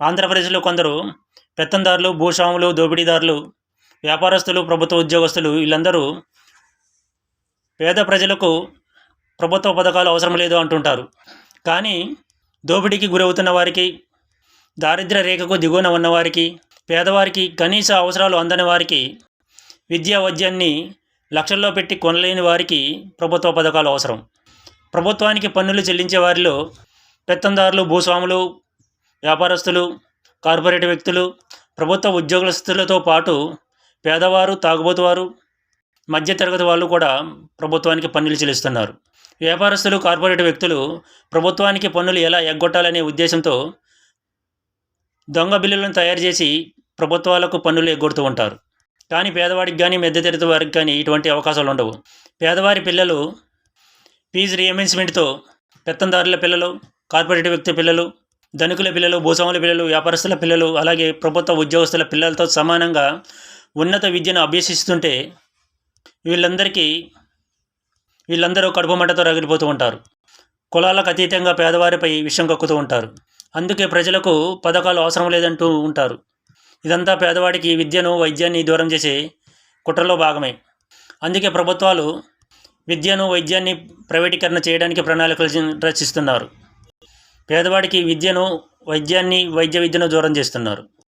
ఆంధ్రప్రదేశ్లో కొందరు పెత్తందారులు భూస్వాములు దోపిడీదారులు వ్యాపారస్తులు ప్రభుత్వ ఉద్యోగస్తులు వీళ్ళందరూ పేద ప్రజలకు ప్రభుత్వ పథకాలు అవసరం లేదు అంటుంటారు. కానీ దోపిడీకి గురవుతున్న వారికి దారిద్ర్య రేఖకు దిగువన ఉన్నవారికి పేదవారికి కనీస అవసరాలు అందని వారికి విద్యా వైద్యాన్ని లక్షల్లో పెట్టి కొనలేని వారికి ప్రభుత్వ పథకాలు అవసరం. ప్రభుత్వానికి పన్నులు చెల్లించే వారిలో పెత్తందారులు భూస్వాములు వ్యాపారస్తులు కార్పొరేట్ వ్యక్తులు ప్రభుత్వ ఉద్యోగస్తులతో పాటు పేదవారు తాగుబోతువారు మధ్యతరగతి వాళ్ళు కూడా ప్రభుత్వానికి పన్నులు చెల్లిస్తున్నారు. వ్యాపారస్తులు కార్పొరేట్ వ్యక్తులు ప్రభుత్వానికి పన్నులు ఎలా ఎగ్గొట్టాలనే ఉద్దేశంతో దొంగ బిల్లులను తయారు చేసి ప్రభుత్వాలకు పన్నులు ఎగ్గొడుతూ ఉంటారు. కానీ పేదవాడికి కానీ మధ్యతరగతి వారికి కానీ ఇటువంటి అవకాశాలు ఉండవు. పేదవారి పిల్లలు ఫీజు రియంబర్స్మెంట్తో పెత్తందారుల పిల్లలు కార్పొరేట్ వ్యక్తి పిల్లలు ధనికుల పిల్లలు భూస్వాముల పిల్లలు వ్యాపారస్తుల పిల్లలు అలాగే ప్రభుత్వ ఉద్యోగస్తుల పిల్లలతో సమానంగా ఉన్నత విద్యను అభ్యసిస్తుంటే వీళ్ళందరికీ వీళ్ళందరూ కడుపు మంటతో రగిలిపోతూ ఉంటారు. కులాలకు అతీతంగా పేదవారిపై విషం కక్కుతూ ఉంటారు. అందుకే ప్రజలకు పథకాలు అవసరం లేదంటూ ఉంటారు. ఇదంతా పేదవాడికి విద్యను వైద్యాన్ని దూరం చేసే కుట్రలో భాగమే. అందుకే ప్రభుత్వాలు విద్యను వైద్యాన్ని ప్రైవేటీకరణ చేయడానికి ప్రణాళికలు రచిస్తున్నారు. పేదవాడికి విద్యను వైద్యాన్ని వైద్య విద్యను దూరం చేస్తున్నారు.